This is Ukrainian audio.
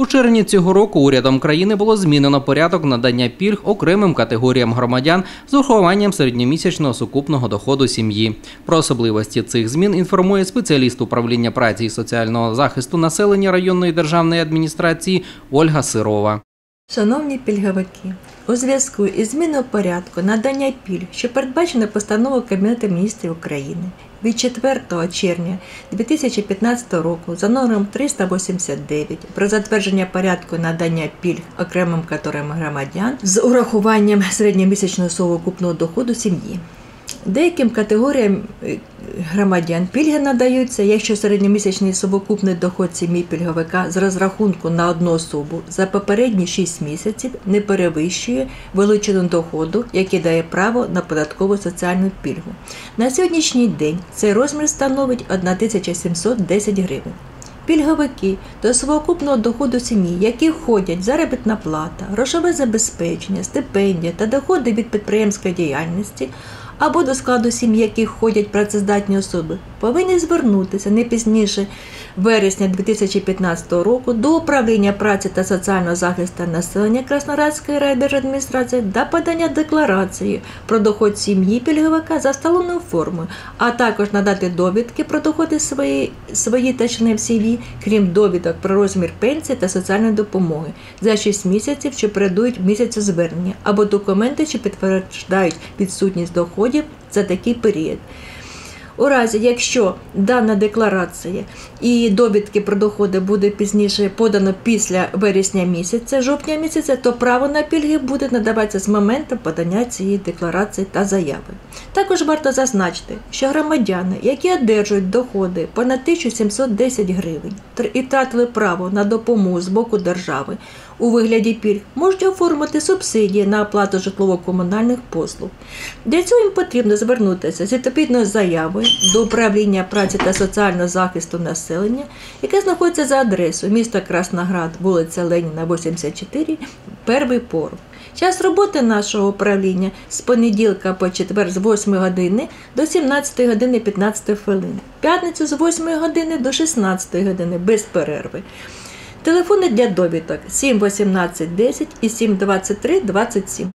У червні цього року урядом країни було змінено порядок надання пільг окремим категоріям громадян з урахуванням середньомісячного сукупного доходу сім'ї. Про особливості цих змін інформує спеціаліст управління праці і соціального захисту населення районної державної адміністрації Ольга Сирова. Шановні пільговики, у зв'язку із зміною порядку надання пільг, що передбачено постановою Кабінету міністрів України від 4 червня 2015 року за номером 389 про затвердження порядку надання пільг окремим категоріям громадян з урахуванням середньомісячного совокупного доходу сім'ї. Деяким категоріям е, громадян пільги надаються, якщо середньомісячний совокупний доход сім'ї пільговика з розрахунку на одну особу за попередні 6 місяців не перевищує вилучену доходу, який дає право на податкову соціальну пільгу. На сьогоднішній день цей розмір становить 1710 гривень. Пільговики до совокупного доходу сім'ї, які входять заробітна плата, грошове забезпечення, стипендія та доходи від підприємської діяльності або до складу сім'ї, яких входять працездатні особи, повинні звернутися не пізніше вересня 2015 року до управління праці та соціального захисту населення Краснорадської райдержадміністрації та подання декларації про доход сім'ї пільговика за сталоною формою, а також надати довідки про доходи свої, свої та членів сім'ї, крім довідок про розмір пенсії та соціальної допомоги за 6 місяців, що передують місяцю звернення, або документи, що підтверджують відсутність доходів за такий період. У разі, якщо дана декларація і довідки про доходи буде пізніше подано після вересня місяця, жовтня місяця, то право на пільги буде надаватися з моменту подання цієї декларації та заяви. Також варто зазначити, що громадяни, які одержують доходи понад 1710 гривень і втратили право на допомогу з боку держави у вигляді пільг, можуть оформити субсидії на оплату житлово-комунальних послуг. Для цього їм потрібно звернутися з відповідною заявою до управління праці та соціального захисту населення, яке знаходиться за адресою міста Красноград, вулиця Леніна, 84, перший поруб. Час роботи нашого управління з понеділка по четвер з 8 години до 17 години 15 хвилин. П'ятницю з 8 години до 16 години без перерви. Телефони для довідок 7 18 10 і 7 23 27.